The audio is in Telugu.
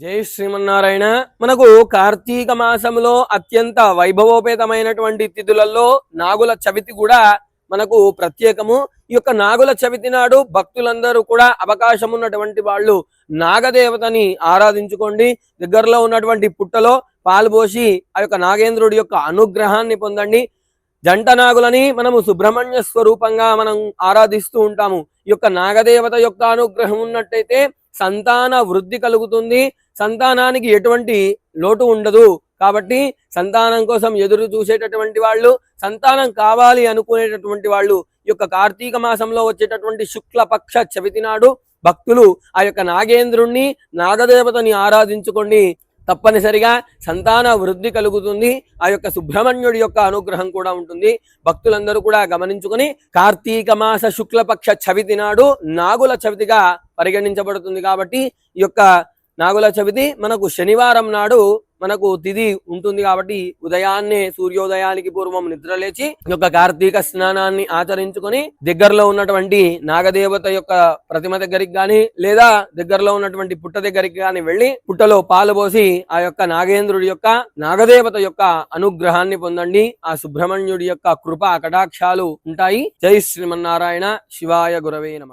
జై శ్రీమన్నారాయణ. మనకు కార్తీక మాసంలో అత్యంత వైభవోపేతమైనటువంటి తిథులలో నాగుల చవితి కూడా మనకు ప్రత్యేకము. ఈ యొక్క నాగుల చవితి నాడు భక్తులందరూ కూడా అవకాశం ఉన్నటువంటి వాళ్ళు నాగదేవతని ఆరాధించుకోండి. దగ్గరలో ఉన్నటువంటి పుట్టలో పాలు పోసి ఆ యొక్క నాగేంద్రుడి యొక్క అనుగ్రహాన్ని పొందండి. జంట నాగులని మనము సుబ్రహ్మణ్య స్వరూపంగా మనం ఆరాధిస్తూ ఉంటాము. ఈ యొక్క నాగదేవత యొక్క అనుగ్రహం ఉన్నట్టయితే సంతాన వృద్ధి కలుగుతుంది. సంతానానికి ఎటువంటి లోటు ఉండదు. కాబట్టి సంతానం కోసం ఎదురు చూసేటటువంటి వాళ్ళు సంతానం కావాలి అనుకునేటటువంటి వాళ్ళు ఈ యొక్క కార్తీక మాసంలో వచ్చేటటువంటి శుక్లపక్ష చవితి నాడు భక్తులు ఆ యొక్క నాగేంద్రుణ్ణి నాగదేవతని ఆరాధించుకోండి తప్పనిసరిగా సంతాన వృద్ధి కలుగుతుంది. ఆ యొక్క సుబ్రహ్మణ్యుడి యొక్క అనుగ్రహం కూడా ఉంటుంది. భక్తులందరూ కూడా గమనించుకొని కార్తీక మాస శుక్లపక్ష చవితి నాడు నాగుల చవితిగా పరిగణించబడుతుంది కాబట్టి ఈ యొక్క నాగుల చవితి మనకు శనివారం నాడు మనకు తిథి ఉంటుంది కాబట్టి ఉదయాన్నే సూర్యోదయానికి పూర్వం నిద్రలేచి ఈ యొక్క కార్తీక స్నానాన్ని ఆచరించుకొని దగ్గరలో ఉన్నటువంటి నాగదేవత యొక్క ప్రతిమ దగ్గరికి గాని లేదా దగ్గరలో ఉన్నటువంటి పుట్ట దగ్గరికి గాని వెళ్ళి పుట్టలో పాలు పోసి ఆ యొక్క నాగేంద్రుడి యొక్క నాగదేవత యొక్క అనుగ్రహాన్ని పొందండి. ఆ సుబ్రహ్మణ్యుడి యొక్క కృప కటాక్షాలు ఉంటాయి. జై శ్రీమన్నారాయణ శివాయ గురవే నమ.